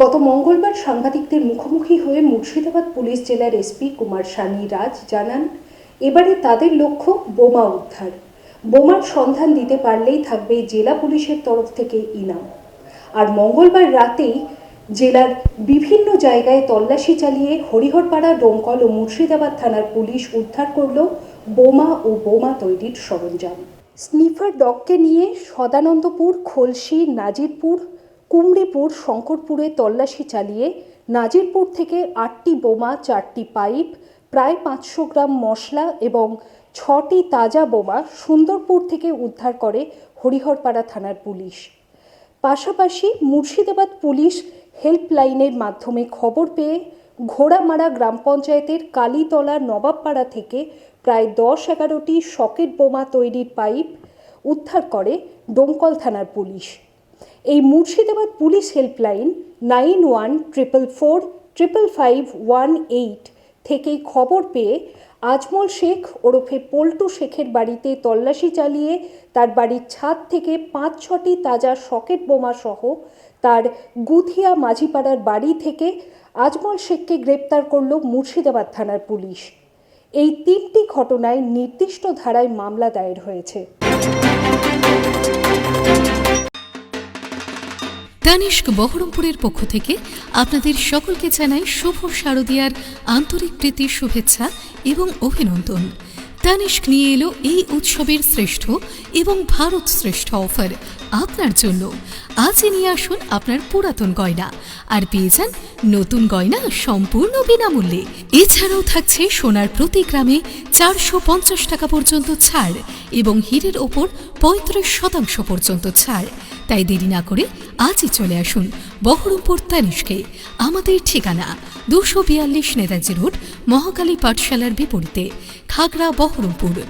গত মঙ্গলবার সাংবাদিকদের মুখোমুখি হয়ে মুর্শিদাবাদ পুলিশ জেলার এসপি কুমার সানি রাজ জানান, এবারে তাদের লক্ষ্য বোমা উদ্ধার। বোমার সন্ধান দিতে পারলেই থাকবে জেলা পুলিশের তরফ থেকে ইনাম। আর মঙ্গলবার রাতেই জেলার বিভিন্ন জায়গায় তল্লাশি চালিয়ে হরিহরপাড়া, ডোমকল ও মুর্শিদাবাদ থানার পুলিশ উদ্ধার করল বোমা ও বোমা তৈরির সরঞ্জাম। স্নিফার ডগকে নিয়ে সদানন্দপুর, খলসি, নাজিরপুর কুমড়িপুর, শঙ্করপুরে তল্লাশি চালিয়ে নাজিরপুর থেকে আটটি বোমা, চারটি পাইপ, প্রায় পাঁচশো গ্রাম মশলা এবং ছটি তাজা বোমা সুন্দরপুর থেকে উদ্ধার করে হরিহরপাড়া থানার পুলিশ। পাশাপাশি মুর্শিদাবাদ পুলিশ হেল্পলাইনের মাধ্যমে খবর পেয়ে ঘোড়ামারা গ্রাম পঞ্চায়েতের কালীতলা নবাবপাড়া থেকে প্রায় দশ এগারোটি সকেট বোমা তৈরির পাইপ উদ্ধার করে ডোমকল থানার পুলিশ। এই Murshidabad police helpline nine one triple four triple five one eight থেকে খবর পেয়ে আজমল শেখ ওরফে পল্টু শেখের বাড়িতে তল্লাশি চালিয়ে তার বাড়ির ছাদ থেকে পাঁচ ছটি তাজা সকেট বোমা সহ তার গুথিয়া মাঝিপাড়ার বাড়ি থেকে আজমল শেখকে গ্রেপ্তার করল মুর্শিদাবাদ থানার পুলিশ। এই তিনটি ঘটনায় নির্দিষ্ট ধারায় মামলা দায়ের হয়েছে। তানিষ্ক বহরমপুরের পক্ষ থেকে আপনাদের সকলকে জানাই শুভ শারদিয়ার আন্তরিক প্রীতি, শুভেচ্ছা এবং অভিনন্দন। তানিষ্ক নিয়ে এলো এই উৎসবের শ্রেষ্ঠ এবং ভারত শ্রেষ্ঠ অফার আপনার জন্য। আজই নিয়ে আসুন আপনার পুরাতন গয়না। আর পেয়ে যান নতুন গয়না সম্পূর্ণ বিনামূল্যে। এছাড়াও থাকছে সোনার প্রতি গ্রামে চারশো পঞ্চাশ টাকা পর্যন্ত ছাড় এবং হীরের ওপর পঁয়ত্রিশ শতাংশ পর্যন্ত ছাড়। তাই দেরি না করে আজই চলে আসুন বহরমপুর তানিশকে আমাদের ঠিকানা দুশো বিয়াল্লিশ নেতাজি রোড, মহাকালী পাঠশালার বিপরীতে, খাগড়া বহরমপুর।